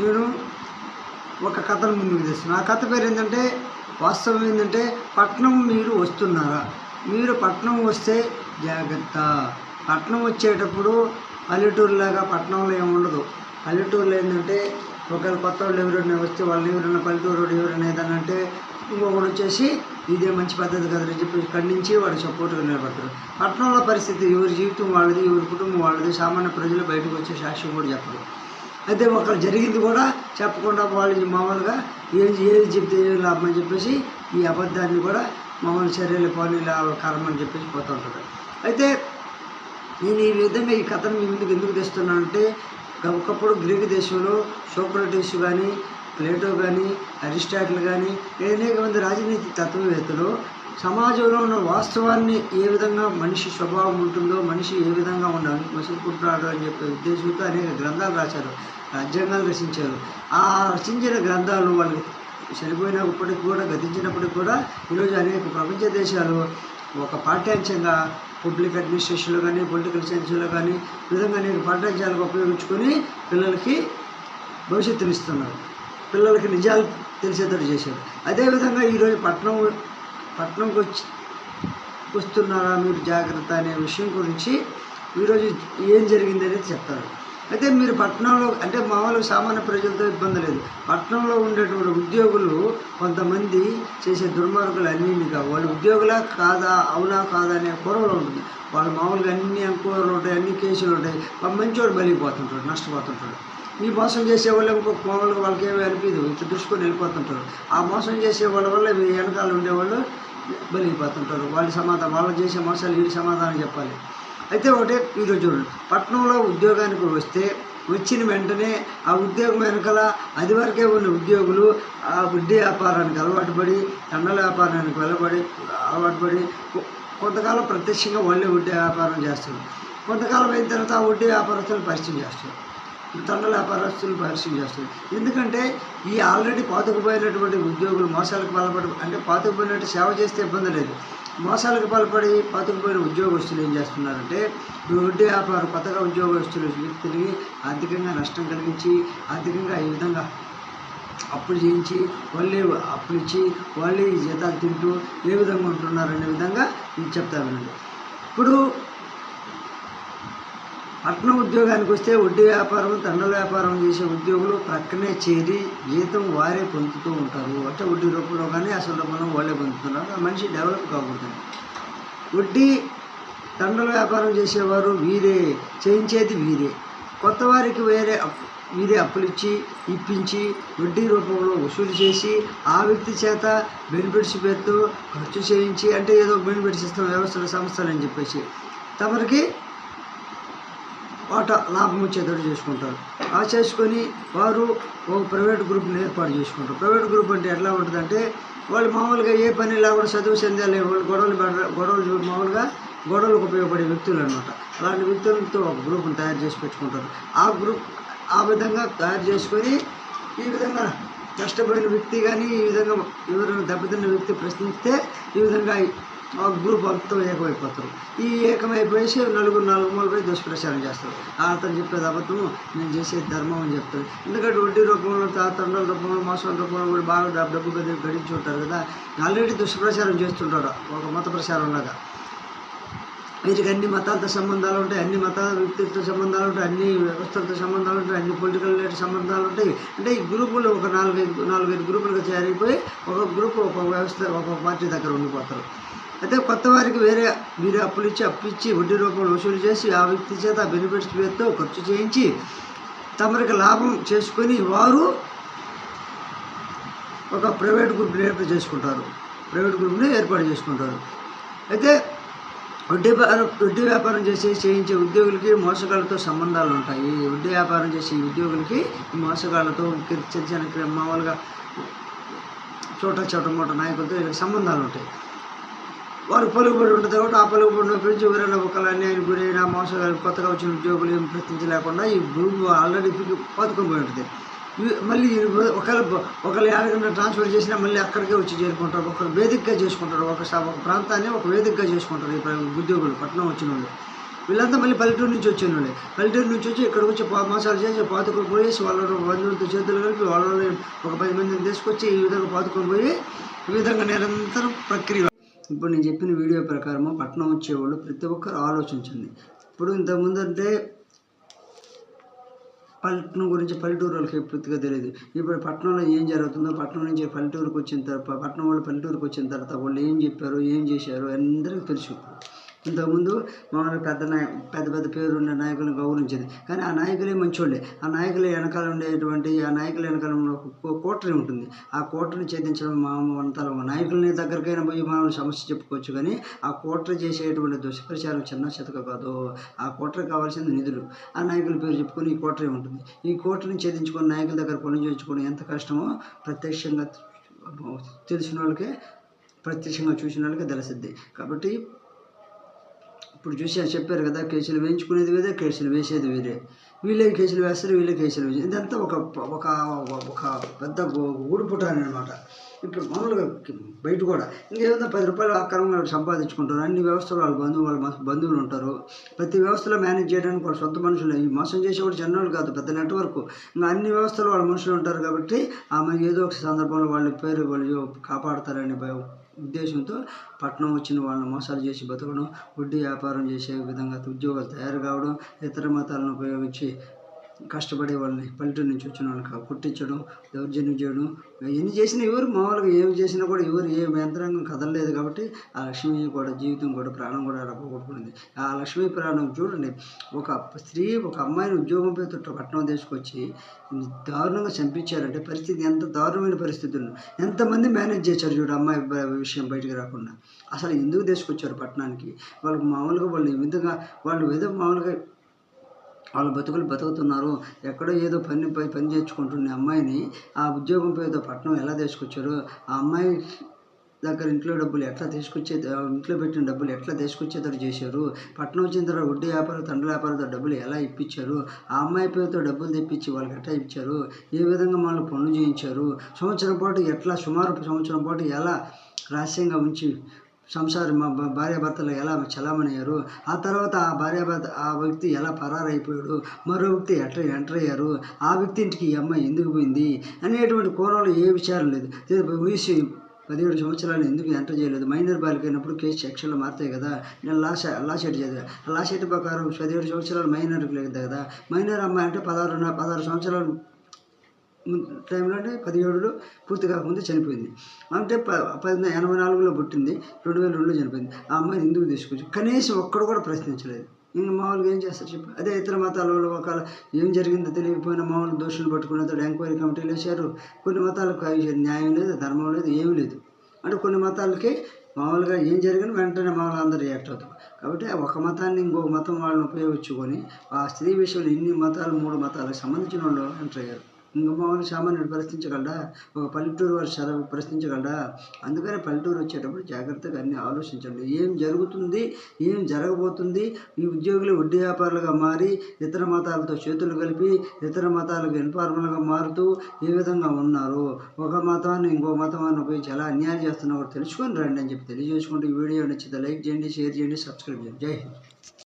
నేను ఒక కథను ముందుకు తెస్తున్నాను ఆ కథ పేరు ఏంటంటే వాస్తవం ఏంటంటే పట్నం మీరు వస్తున్నారా? మీరు పట్నం వస్తే జాగ్రత్త. పట్నం వచ్చేటప్పుడు పల్లెటూరులాగా పట్నంలో ఏముండదు పల్లెటూరులో ఏంటంటే ఒకవేళ కొత్త వాళ్ళు ఎవరైనా వస్తే వాళ్ళు ఎవరైనా పల్లెటూరు ఎవరైనా ఏదైనా అంటే ఇంకొకడు వచ్చేసి ఇదే మంచి పద్ధతి కదని చెప్పి ఖండించి వాడు సపోర్ట్గా నిలబడతారు పట్టణంలో పరిస్థితి ఎవరి జీవితం వాళ్ళది ఎవరి కుటుంబం వాళ్ళది సామాన్య ప్రజలు బయటకు వచ్చే సాక్ష్యం కూడా చెప్పరు. అయితే ఒకరు జరిగింది కూడా చెప్పకుండా వాళ్ళు మామూలుగా ఏది ఏది చెప్తే ఏం లాభం అని చెప్పేసి ఈ అబద్ధాన్ని కూడా మామూలు చర్యలు పని కారణం అని చెప్పేసి పోతూ ఉంటారు అయితే నేను ఈ విధంగా ఈ కథను మీ ముందుకు ఎందుకు తెస్తున్నానంటే ఒకప్పుడు గ్రీకు దేశంలో సోక్రటీస్ కానీ ప్లేటో కానీ అరిస్టాటిల్ కానీ అనేక మంది రాజనీతి తత్వవేత్తలు సమాజంలో ఉన్న వాస్తవాన్ని ఏ విధంగా మనిషి స్వభావం ఉంటుందో మనిషి ఏ విధంగా ఉండాలి మసులుకుంటున్నాడు అని చెప్పే ఉద్దేశంతో అనేక గ్రంథాలు రాశారు రాజ్యాంగాలు రచించారు. ఆ రచించిన గ్రంథాలు వాళ్ళకి చనిపోయినప్పటికి కూడా గతించినప్పటికి కూడా ఈరోజు అనేక ప్రపంచ దేశాలు ఒక పాఠ్యాంశంగా పబ్లిక్ అడ్మినిస్ట్రేషన్లో కానీ పొలిటికల్ సైన్స్లో కానీ ఈ విధంగా అనేక పాఠ్యాంశాలకు ఉపయోగించుకొని పిల్లలకి భవిష్యత్తుని ఇస్తున్నారు. పిల్లలకి నిజాలు తెలిసేటట్టు చేశారు. అదేవిధంగా ఈరోజు పట్టణం పట్నంకి వచ్చి వస్తున్నారా మీరు జాగ్రత్త అనే విషయం గురించి ఈరోజు ఏం జరిగింది అనేది చెప్తారు. అయితే మీరు పట్టణంలో అంటే మామూలుగా సామాన్య ప్రజలతో ఇబ్బంది లేదు. పట్టణంలో ఉండేటువంటి ఉద్యోగులు కొంతమంది చేసే దుర్మార్గులు అన్నీ కావు వాళ్ళు ఉద్యోగులా కాదా అవునా కాదా అనే కూరలో ఉంటుంది. వాళ్ళు మామూలుగా అన్ని అంకూరలు ఉంటాయి అన్ని కేసులు ఉంటాయి. పాపం మంచోడు బలిగిపోతుంటాడు నష్టపోతుంటాడు. ఈ మోసం చేసే వాళ్ళు ఇంకో మామూలుగా వాళ్ళకి ఏమీ అనిపించదు. ఇంత దృష్టికొని వెళ్ళిపోతుంటారు. ఆ మోసం చేసే వాళ్ళ వల్ల మీ వెనకాల ఉండేవాళ్ళు బలిగిపోతుంటారు వాళ్ళ సమాధానం వాళ్ళు చేసే మోసాలు వీడి సమాధానం చెప్పాలి. అయితే ఒకటే ఈరోజు చూడండి. పట్టణంలో ఉద్యోగానికి వస్తే వచ్చిన వెంటనే ఆ ఉద్యోగం వెనకాల అది వరకే ఉన్న ఉద్యోగులు ఆ వడ్డీ వ్యాపారానికి అలవాటు పడి తండల వ్యాపారానికి వెళ్ళబడి అలవాటు పడి కొంతకాలం ప్రత్యక్షంగా వాళ్ళే వడ్డీ వ్యాపారం చేస్తారు. కొంతకాలం అయిన తర్వాత ఆ వడ్డీ వ్యాపారస్తులు పరిచయం చేస్తారు. తండల వ్యాపారస్తులు పరిచయం చేస్తుంది ఎందుకంటే ఈ ఆల్రెడీ పాతుకుపోయినటువంటి ఉద్యోగులు మోసాలకు పాల్పడి అంటే పాతుకుపోయినట్టు సేవ చేస్తే ఇబ్బంది లేదు. మోసాలకు పాల్పడి పాతుకుపోయిన ఉద్యోగస్తులు ఏం చేస్తున్నారంటే వడ్డీ వ్యాపారం కొత్తగా ఉద్యోగస్తులు తిరిగి ఆర్థికంగా నష్టం కలిగించి ఆర్థికంగా ఈ విధంగా అప్పులు చేయించి వాళ్ళే అప్పులు ఇచ్చి వాళ్ళే జీతాలు తింటూ ఏ విధంగా ఉంటున్నారనే విధంగా నేను చెప్తా వినండి. ఇప్పుడు పట్టణ ఉద్యోగానికి వస్తే వడ్డీ వ్యాపారం దండల వ్యాపారం చేసే ఉద్యోగులు ప్రక్కనే చేరి జీతం వారే పొందుతూ ఉంటారు. అంటే వడ్డీ రూపంలో కానీ అసలు రూపంలో వాళ్ళే పొందుతున్నారు. ఆ మనిషి డెవలప్ కాకూడదు. వడ్డీ దండల వ్యాపారం చేసేవారు వీరే చేయించేది వీరే. కొత్త వారికి వేరే వీరే అప్పులు ఇచ్చి ఇప్పించి వడ్డీ రూపంలో వసూలు చేసి ఆ వ్యక్తి చేత బెనిఫిట్స్ పెడుతూ ఖర్చు చేయించి అంటే ఏదో బెనిఫిట్స్ ఇస్తాం వ్యవస్థల సంస్థలు అని చెప్పేసి. తమరికి పాట లాభం వచ్చేటట్టు చేసుకుంటారు. ఆ చేసుకొని వారు ఒక ప్రైవేట్ గ్రూప్ని ఏర్పాటు చేసుకుంటారు. ప్రైవేట్ గ్రూప్ అంటే ఎట్లా ఉంటుందంటే వాళ్ళు మామూలుగా ఏ పని లేకుండా చదువు చెందాలి వాళ్ళు గొడవలు గొడవలు మామూలుగా గొడవలకు ఉపయోగపడే వ్యక్తులు అనమాట అలాంటి వ్యక్తులతో ఒక గ్రూప్ని తయారు చేసి పెట్టుకుంటారు. ఆ గ్రూప్ ఆ విధంగా తయారు చేసుకొని ఈ విధంగా కష్టపడిన వ్యక్తి కానీ ఈ విధంగా ఎవరైనా దెబ్బతిన్న వ్యక్తి ప్రశ్నిస్తే ఈ విధంగా ఆ గ్రూప్ అంతా ఏకమైపోతారు. ఈ ఏకమైపోయేసి నలుగురు నాలుగు మూలపై దుష్ప్రచారం చేస్తారు. అతను చెప్పేది అబద్ధము నేను చేసేది ధర్మం అని చెప్తారు. ఎందుకంటే వడ్డీ రూపంలో తా- తండ్రుల రూపంలో మోసాల రూపంలో కూడా బాగా డబ్బు డబ్బు గడించి ఉంటారు కదా. ఆల్రెడీ దుష్ప్రచారం చేస్తుంటారు. ఒక మత ప్రచారం లాగా. వీరికి అన్ని మతాలతో సంబంధాలు ఉంటాయి అన్ని మతాల వ్యక్తిత్వ సంబంధాలు ఉంటాయి అన్ని వ్యవస్థలతో సంబంధాలు ఉంటాయి అన్ని పొలిటికల్ రిలేటెడ్ సంబంధాలు ఉంటాయి. అంటే ఈ గ్రూపులు ఒక నాలుగైదు నాలుగైదు గ్రూపులుగా చేరిపోయి ఒక గ్రూప్ ఒక వ్యవస్థ ఒక పార్టీ దగ్గర ఉండిపోతారు. అయితే కొత్త వారికి వేరే వీరే అప్పులు ఇచ్చి అప్పు ఇచ్చి వడ్డీ రూపంలో వసూలు చేసి ఆ వ్యక్తి చేత బెనిఫిట్స్ పేరుతో ఖర్చు చేయించి తమరికి లాభం చేసుకొని వారు ఒక ప్రైవేట్ గ్రూప్ని ఏర్పాటు చేసుకుంటారు. ప్రైవేట్ గ్రూప్ని ఏర్పాటు చేసుకుంటారు. అయితే వడ్డీ వడ్డీ వ్యాపారం చేసి చేయించే ఉద్యోగులకి మోసగాళ్ళతో సంబంధాలు ఉంటాయి. వడ్డీ వ్యాపారం చేసే ఉద్యోగులకి ఈ చిన్న చిన్న మామూలుగా చోట చోట మూట నాయకులతో వీళ్ళకి సంబంధాలు ఉంటాయి. వారు పలుకుబడి ఉంటుంది కాబట్టి ఆ పలుకుబడిని పెంచి ఎవరైనా ఒకళ్ళు అన్యాయం గురైనా మోసగాళ్ళు కొత్తగా వచ్చిన ఉద్యోగులు ఏం ప్రశ్నించలేకుండా ఈ గ్రూప్ ఆల్రెడీ పథకం పోయి ఉంటుంది. మళ్ళీ ఈ ఒకవేళ ఒకళ్ళు ట్రాన్స్ఫర్ చేసినా మళ్ళీ అక్కడికే వచ్చి చేరుకుంటారు. ఒకరు వేదికగా చేసుకుంటారు. ఒక ఒక ప్రాంతాన్ని ఒక వేదికగా చేసుకుంటారు ఈ ఉద్యోగులు పట్టణం వచ్చిన వాళ్ళు. వీళ్ళంతా మళ్ళీ పల్లెటూరు నుంచి వచ్చిన వాళ్ళే. పల్లెటూరు నుంచి వచ్చి ఇక్కడికి వచ్చి మోసాలు చేసి పాతుకొని పోయేసి వాళ్ళ బంధువులతో చేతులు కలిపి వాళ్ళ ఒక పది మందిని తీసుకొచ్చి ఈ విధంగా పాతుకొని పోయి ఈ విధంగా నిరంతరం ప్రక్రియ. ఇప్పుడు నేను చెప్పిన వీడియో ప్రకారము పట్టణం వచ్చేవాళ్ళు ప్రతి ఒక్కరు ఆలోచించండి. ఇప్పుడు ఇంతకుముందు అంటే పట్టణం గురించి పల్లెటూరు వాళ్ళకి పూర్తిగా తెలియదు. ఇప్పుడు పట్టణంలో ఏం జరుగుతుందో పట్టణం నుంచి పల్లెటూరుకు వచ్చిన తర్వాత పట్టణం వాళ్ళు పల్లెటూరుకు వచ్చిన తర్వాత వాళ్ళు ఏం చెప్పారు ఏం చేశారు అందరికీ తెలుసు. ఇంతకుముందు మామూలుగా పెద్ద నాయ పెద్ద పెద్ద పేరు ఉన్న నాయకులను గౌరవించేది. కానీ ఆ నాయకులే మంచోళ్ళే. ఆ నాయకుల వెనకాల ఉండేటువంటి ఆ నాయకుల వెనకాల ఒక కో- కోటరీ ఉంటుంది. ఆ కోటరీని ఛేదించడం మామూలు అంతా నాయకులని దగ్గరికైనా పోయి మనం సమస్య చెప్పుకోవచ్చు కానీ ఆ కోటరీ చేసేటువంటి దుష్ప్రచారం చిన్న చితక కాదు. ఆ కోటరీ కావాల్సింది నిధులు. ఆ నాయకుల పేరు చెప్పుకొని ఈ కోటరీ ఉంటుంది. ఈ కోటరీని ఛేదించుకొని నాయకుల దగ్గర పనులు చేయించుకొని ఎంత కష్టమో ప్రత్యక్షంగా తెలిసిన వాళ్ళకే ప్రత్యక్షంగా చూసిన వాళ్ళకే తెలిసిద్ది కాబట్టి ఇప్పుడు చూసి చెప్పారు కదా కేసులు వేయించుకునేది వేరే కేసులు వేసేది వేరే వీళ్ళే కేసులు వేస్తారు వీళ్ళే కేసులు వేసేది. ఇదంతా ఒక ఒక ఒక పెద్ద ఊడుపుట అనమాట ఇప్పుడు మామూలుగా బయట కూడా ఇంకేదో పది రూపాయలు అక్రమంగా సంపాదించుకుంటారు. అన్ని వ్యవస్థలు వాళ్ళ బంధువులు వాళ్ళ బంధువులు ఉంటారు. ప్రతి వ్యవస్థలో మేనేజ్ చేయడానికి వాళ్ళ సొంత మనుషులు. ఈ మోసం చేసేవాడు జనరల్ కాదు పెద్ద నెట్వర్క్. ఇంకా అన్ని వ్యవస్థలు వాళ్ళ మనుషులు ఉంటారు కాబట్టి ఆమె ఏదో ఒక సందర్భంలో వాళ్ళ పేరు వాళ్ళు కాపాడతారని భయం. ఉద్దేశంతో పట్టణం వచ్చిన వాళ్ళని మోసాలు చేసి బతకడం వడ్డీ వ్యాపారం చేసే విధంగా ఉద్యోగాలు తయారు కావడం ఇతర మతాలను ఉపయోగించి కష్టపడే వాళ్ళని పల్లెటూరు నుంచి వచ్చిన వాళ్ళకి పుట్టించడం దౌర్జన్యం చేయడం ఎన్ని చేసినా ఎవరు మామూలుగా ఏమి చేసినా కూడా ఎవరు ఏ యంత్రాంగం కదలలేదు కాబట్టి ఆ లక్ష్మి కూడా జీవితం కూడా ప్రాణం కూడా రప్పగొట్టుకుంది ఆ లక్ష్మీ ప్రాణం చూడండి. ఒక స్త్రీ ఒక అమ్మాయిని ఉద్యోగం పేరుతో పట్టణం తీసుకొచ్చి దారుణంగా చంపించారంటే పరిస్థితి ఎంత దారుణమైన పరిస్థితులు ఎంతమంది మేనేజ్ చేశారు చూడు అమ్మాయి విషయం బయటకు రాకుండా. అసలు ఎందుకు తీసుకొచ్చారు పట్టణానికి? వాళ్ళకి మామూలుగా వాళ్ళు విధంగా వాళ్ళు ఏదో మామూలుగా వాళ్ళ బతుకులు బతుకుతున్నారు. ఎక్కడో ఏదో పని పై పని చేసుకుంటున్న అమ్మాయిని ఆ ఉద్యోగం పేరుతో పట్టణం ఎలా తీసుకొచ్చారు? ఆ అమ్మాయి దగ్గర ఇంట్లో డబ్బులు ఎట్లా తీసుకొచ్చే ఇంట్లో పెట్టిన డబ్బులు ఎట్లా తీసుకొచ్చేటట్టు చేశారు? పట్టణం వచ్చిన తర్వాత వడ్డీ వ్యాపారం తండ్రి వ్యాపారంతో డబ్బులు ఎలా ఇప్పించారు? ఆ అమ్మాయి పేరుతో డబ్బులు తెప్పించి వాళ్ళకి ఎట్లా ఇచ్చారు ఏ విధంగా వాళ్ళు పనులు చేయించారు? సంవత్సరం పాటు ఎట్లా సుమారు సంవత్సరం పాటు ఎలా రహస్యంగా ఉంచి సంసారం మా భార్యాభర్తలు ఎలా చలామణయ్యారు? ఆ తర్వాత ఆ భార్యాభర్త ఆ వ్యక్తి ఎలా పరారైపోయాడు? మరో వ్యక్తి ఎట్లా ఎంటర్ అయ్యారు? ఆ వ్యక్తి ఇంటికి ఈ అమ్మాయి ఎందుకు పోయింది? అనేటువంటి కోణంలో ఏ విచారం లేదు. వయసు పదిహేడు సంవత్సరాలు ఎందుకు ఎంటర్ చేయలేదు? మైనర్ బాలిక అయినప్పుడు కేసు సెక్షన్లు మారుతాయి కదా? నేను లా షె- లా చదివా ఆ ప్రకారం పదిహేడు సంవత్సరాలు మైనర్కి లేదు కదా? మైనర్ అమ్మాయి అంటే పదహారు పదహారు సంవత్సరాలు టైంలో అంటే పదిహేడులో పూర్తి ముందు చనిపోయింది. అంటే ప పది ఎనభై నాలుగులో పుట్టింది రెండు వేల రెండులో చనిపోయింది. ఆ అమ్మాయిని ఎందుకు తీసుకొచ్చి కనీసం ఒక్కడు కూడా ప్రశ్నించలేదు. ఇంకా మామూలుగా ఏం చేస్తారు చెప్పి? అదే ఇతర మతాల వాళ్ళు ఒకవేళ ఏం జరిగిందో తెలియకపోయినా మామూలు దోషులు పట్టుకున్న ఎంక్వైరీ కమిటీలు వేశారు. కొన్ని మతాలకు న్యాయం లేదు ధర్మం లేదు ఏమీ లేదు. అంటే కొన్ని మతాలకి మామూలుగా ఏం జరిగినా వెంటనే మామూలుగా అందరూ రియాక్ట్ అవుతాం కాబట్టి ఒక మతాన్ని ఇంకో మతం వాళ్ళని ఉపయోగించుకొని ఆ స్త్రీ విషయంలో ఇన్ని మతాలు మూడు మతాలకు సంబంధించిన వాళ్ళు ఎంటర్ అయ్యారు. మామూలు సామాన్యుడు ప్రశ్నించగలడా? ఒక పల్లెటూరు వారు చదువు ప్రశ్నించగలడా? అందుకని పల్లెటూరు వచ్చేటప్పుడు జాగ్రత్తగా అన్ని ఆలోచించండి. ఏం జరుగుతుంది ఏం జరగబోతుంది? ఈ ఉద్యోగులు వడ్డీ వ్యాపారులుగా మారి ఇతర మతాలతో చేతులు కలిపి ఇతర మతాలకు ఇన్ఫార్మల్గా మారుతూ ఏ విధంగా ఉన్నారు ఒక మతాన్ని ఇంకో మతాన్ని ఉపయోగించి ఎలా అన్యాయం చేస్తున్నారో తెలుసుకొని రండి అని చెప్పి తెలియజేసుకుంటూ ఈ వీడియో నచ్చితే లైక్ చేయండి షేర్ చేయండి సబ్స్క్రైబ్ చేయండి. జై హింద్.